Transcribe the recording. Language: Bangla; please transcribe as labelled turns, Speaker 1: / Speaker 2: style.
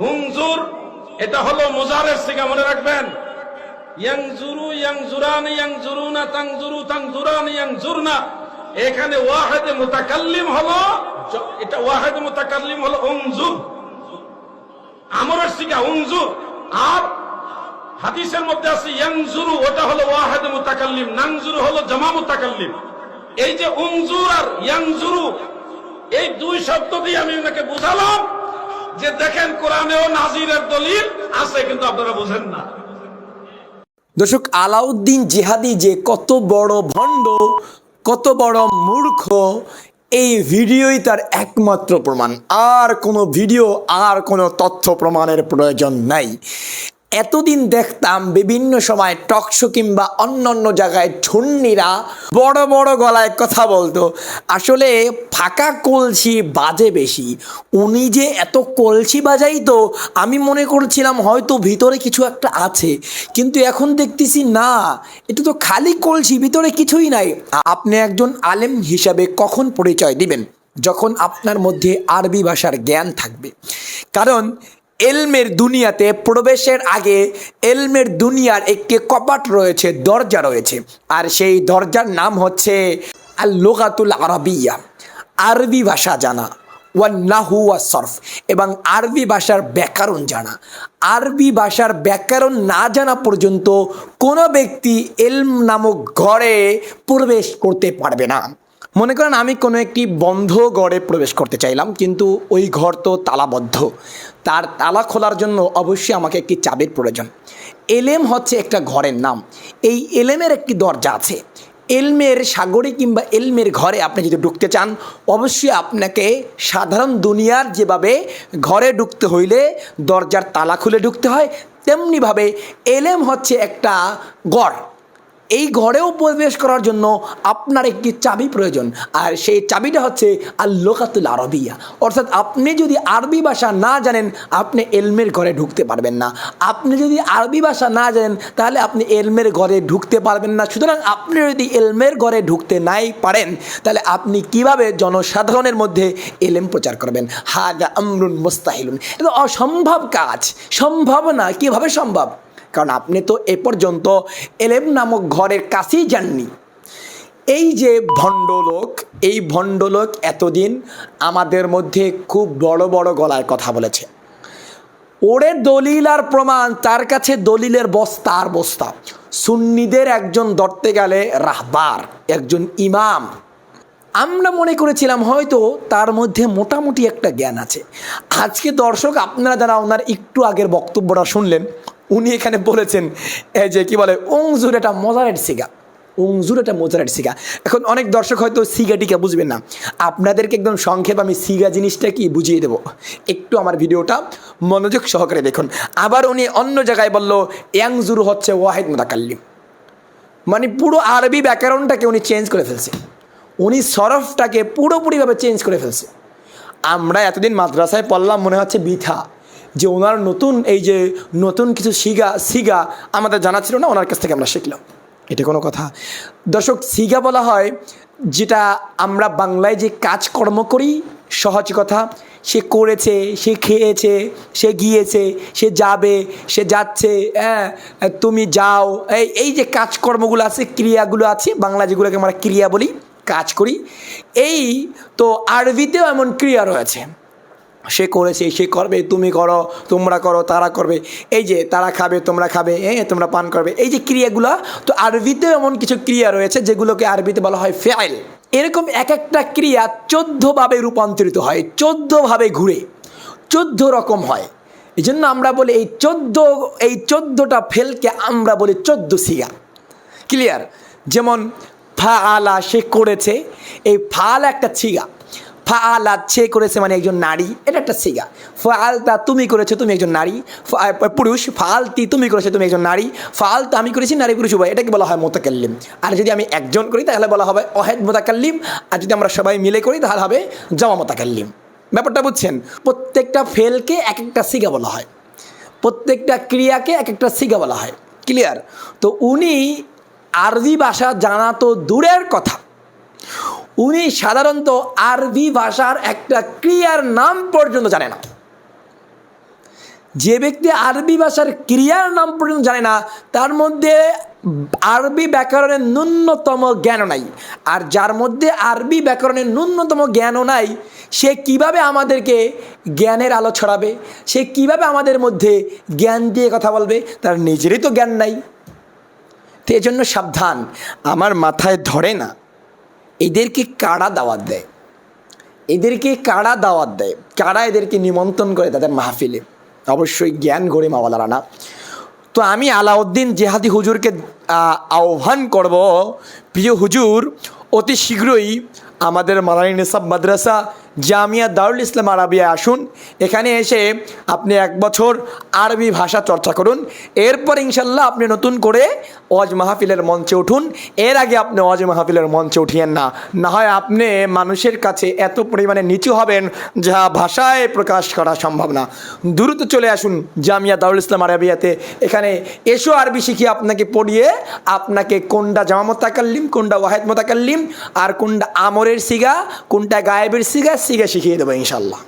Speaker 1: হুংজুর এটা হলো মুজারের সিগা মনে রাখবেন। ইয়াংজুরু এখানে হলো, এটা সিগা আর হাদিসের মধ্যে আছে, ইয়াংজুরু, ওটা হলো ওয়াহেদ মুতাকাল্লিম, নাংজুরু হলো জামা মুতাকাল্লিম। এই যে উংজুর আর ইয়াংজুরু, এই দুই শব্দ দিয়ে আমি ওনাকে বুঝালাম যে দেখেন কোরআনেও নাজিরের দলিল আছে, কিন্তু আপনারা বোঝেন না।
Speaker 2: দর্শক, আলাউদ্দিন জিহাদি যে কত বড় ভণ্ড, কত বড় মূর্খ, এই ভিডিওই তার একমাত্র প্রমাণ। আর কোনো ভিডিও, আর কোনো তথ্য প্রমাণের প্রয়োজন নাই। এতদিন দেখতাম বিভিন্ন সময় টকশো কিংবা অন্য অন্য জায়গায় ছন্নিরা বড় বড় গলায় কথা বলতো। আসলে ফাঁকা কলসি বাজে বেশি। উনি যে এত কলসি বাজাইতো, আমি মনে করছিলাম হয়তো ভিতরে কিছু একটা আছে। কিন্তু এখন দেখতেছি না, এটা তো খালি কলসি, ভিতরে কিছুই নাই। আপনি একজন আলেম হিসাবে কখন পরিচয় দিবেন? যখন আপনার মধ্যে আরবি ভাষার জ্ঞান থাকবে। কারণ এলমের দুনিয়াতে প্রবেশের আগে এলমের দুনিয়ার একটি কপাট রয়েছে, দরজা রয়েছে। আর সেই দরজার নাম হচ্ছে আল লোকাতুল আরবিয়া, আরবি ভাষা জানা ওয়ান নাহু ওয়া সরফ এবং আরবি ভাষার ব্যাকরণ জানা। আরবি ভাষার ব্যাকরণ না জানা পর্যন্ত কোনো ব্যক্তি এলম নামক ঘরে প্রবেশ করতে পারবে না। মনে করেন আমি কোনো একটি বন্ধ গড়ে প্রবেশ করতে চাইলাম, কিন্তু ওই ঘর তো তালাবদ্ধ। তার তালা খোলার জন্য অবশ্যই আমাকে একটি চাবির প্রয়োজন। এলেম হচ্ছে একটা ঘরের নাম। এই এলেমের একটি দরজা আছে। এলমের সাগরে কিংবা এলমের ঘরে আপনি যদি ঢুকতে চান, অবশ্যই আপনাকে সাধারণ দুনিয়ার যেভাবে ঘরে ঢুকতে হইলে দরজার তালা খুলে ঢুকতে হয়, তেমনিভাবে এলেম হচ্ছে একটা গড়। এই ঘরেও প্রবেশ করার জন্য আপনার একটি চাবি প্রয়োজন। আর সেই চাবিটা হচ্ছে আল্লোকাতুল আরবিয়া। অর্থাৎ আপনি যদি আরবি ভাষা না জানেন, আপনি এলমের ঘরে ঢুকতে পারবেন না। আপনি যদি আরবি ভাষা না জানেন, তাহলে আপনি এলমের ঘরে ঢুকতে পারবেন না। সুতরাং আপনি যদি এলমের ঘরে ঢুকতে নাই পারেন, তাহলে আপনি কীভাবে জনসাধারণের মধ্যে এলেম প্রচার করবেন? হাজা আমরুন মুস্তাহিলুন। এটা অসম্ভব কাজ। সম্ভব না। কীভাবে সম্ভব? কারণ আপনি তো এ পর্যন্ত এলেম নামক ঘরের কাছেই যাননি। এই যে ভণ্ডলোক, এই ভণ্ডলোক এতদিন আমাদের মধ্যে খুব বড় বড় গলায় কথা বলেছে। ওরে দলিল আর প্রমাণ, তার কাছে দলিলের বস্তা আর বস্তা। সুন্নিদের একজন ধরতে গেলে রাহবার, একজন ইমাম। আমরা মনে করেছিলাম হয়তো তার মধ্যে মোটামুটি একটা জ্ঞান আছে। আজকে দর্শক আপনারা যারা ওনার একটু আগের বক্তব্যটা শুনলেন উনি এখানে বলেছেন, এই যে কি বলে ওংজুর এটা মজারের সিগা। ওংজুর এটা মজারের সিগা। এখন অনেক দর্শক হয়তো সিগাটিকে বুঝবেন না। আপনাদেরকে একদম সংক্ষেপ আমি সিগা জিনিসটা কি বুঝিয়ে দেবো? একটু আমার ভিডিওটা মনোযোগ সহকারে দেখুন। আবার উনি অন্য জায়গায় বলল, ইয়াংজুরু হচ্ছে ওয়াহিদ মোতাকাল্লিম। মানে পুরো আরবি ব্যাকরণটাকে উনি চেঞ্জ করে ফেলছে। উনি সরফটাকে পুরোপুরিভাবে চেঞ্জ করে ফেলছে। আমরা এতদিন মাদ্রাসায় পড়লাম, মনে হচ্ছে বিথা। যে ওনার নতুন, এই যে নতুন কিছু সিগা সিগা আমাদের জানা ছিল না, ওনার কাছ থেকে আমরা শিখলাম। এটা কোনো কথা। দর্শক সিগা বলা হয় যেটা আমরা বাংলায় যে কাজকর্ম করি, সহজ কথা, সে করেছে, সে খেয়েছে, সে গিয়েছে, সে যাবে, সে যাচ্ছে হ্যাঁ তুমি যাও, এই এই যে কাজকর্মগুলো আছে, ক্রিয়াগুলো আছে, বাংলা যেগুলোকে আমরা ক্রিয়া বলি, কাজ করি, এই তো আরবিতেও এমন ক্রিয়া রয়েছে। সে করেছে, সে করবে, তুমি করো, তোমরা করো, তারা করবে। এই যে তারা খাবে, তোমরা খাবে হ্যাঁ তোমরা পান করবে। এই যে ক্রিয়াগুলো, তো আরবিতেও এমন কিছু ক্রিয়া রয়েছে যেগুলোকে আরবিতে বলা হয় ফেয়াইল এরকম এক একটা ক্রিয়া চোদ্দভাবে রূপান্তরিত হয়, চোদ্দভাবে ঘুরে, চোদ্দ রকম হয়। এই জন্য আমরা বলি এই চোদ্দ, এই চোদ্দোটা ফেলকে আমরা বলি চোদ্দ সিগা। ক্লিয়ার? যেমন, ফা আলা সে করেছে, এই ফাল একটা ছিগা ফা আলা সে করেছে মানে একজন নারী, এটা একটা সিগা। ফালতা তুমি করেছ, তুমি একজন নারী। পুরুষ ফালতি তুমি করেছ, তুমি একজন নারী। ফালতা আমি করেছি, নারী পুরুষ উভয়। এটাকে বলা হয় মোতাকাল্লিম। আর যদি আমি একজন করি, তাহলে বলা হবে অহেদ মোতাকাল্লিম। আর যদি আমরা সবাই মিলে করি, তাহলে হবে জমা মোতাকাল্লিম। ব্যাপারটা বুঝছেন? প্রত্যেকটা ফেলকে এক একটা সিগা বলা হয়। প্রত্যেকটা ক্রিয়াকে এক একটা সিগা বলা হয়। ক্লিয়ার? তো উনি আরবি ভাষা জানা তো দূরের কথা। উনি সাধারণত আরবি ভাষার একটা ক্রিয়ার নাম পর্যন্ত জানে না। যে ব্যক্তি আরবি ভাষার ক্রিয়ার নাম পর্যন্ত জানে না, তার মধ্যে আরবি ব্যাকরণের ন্যূনতম জ্ঞানও নাই। আর যার মধ্যে আরবি ব্যাকরণের ন্যূনতম জ্ঞানও নাই, সে কীভাবে আমাদেরকে জ্ঞানের আলো ছড়াবে? সে কীভাবে আমাদের মধ্যে জ্ঞান দিয়ে কথা বলবে? তার নিজেরই তো জ্ঞান নাই। তো এই জন্য সাবধান। আমার মাথায় ধরে না। এদেরকে কারা দাওয়াত দেয়। এদেরকে কারা দাওয়াত দেয়। কারা এদেরকে নিমন্ত্রণ করে তাদের মাহফিলে। অবশ্যই জ্ঞান গড়ে মাওয়ালারা না। তো আমি আলাউদ্দিন জেহাদি হুজুরকে আহ্বান করব, প্রিয় হুজুর, অতি শীঘ্রই আমাদের মালানী নিসাব মাদ্রাসা জামিয়া দারুল ইসলাম আরবিয়া আসুন। এখানে এসে আপনি এক বছর আরবি ভাষা চর্চা করুন। এরপর ইনশাল্লাহ আপনি নতুন করে ওয়াজ মাহফিলের মঞ্চে উঠুন। এর আগে আপনি ওয়াজ মাহফিলের মঞ্চে উঠিয়েন না। না হয় আপনি মানুষের কাছে এত পরিমাণে নিচু হবেন যা ভাষায় প্রকাশ করা সম্ভব না। দ্রুত চলে আসুন জামিয়া দারুল ইসলাম আরবিয়াতে। এখানে এসো আরবি শিখিয়ে আপনাকে পড়িয়ে আপনাকে কোনটা জামা মোতাকাল্লিম, কোনটা ওয়াহেদ মোতাকাল্লিম, আর কোনটা আমরের সিগা, কোনটা গায়েবের সিগা সিগা শিখিয়ে দেবো ইনশাল্লাহ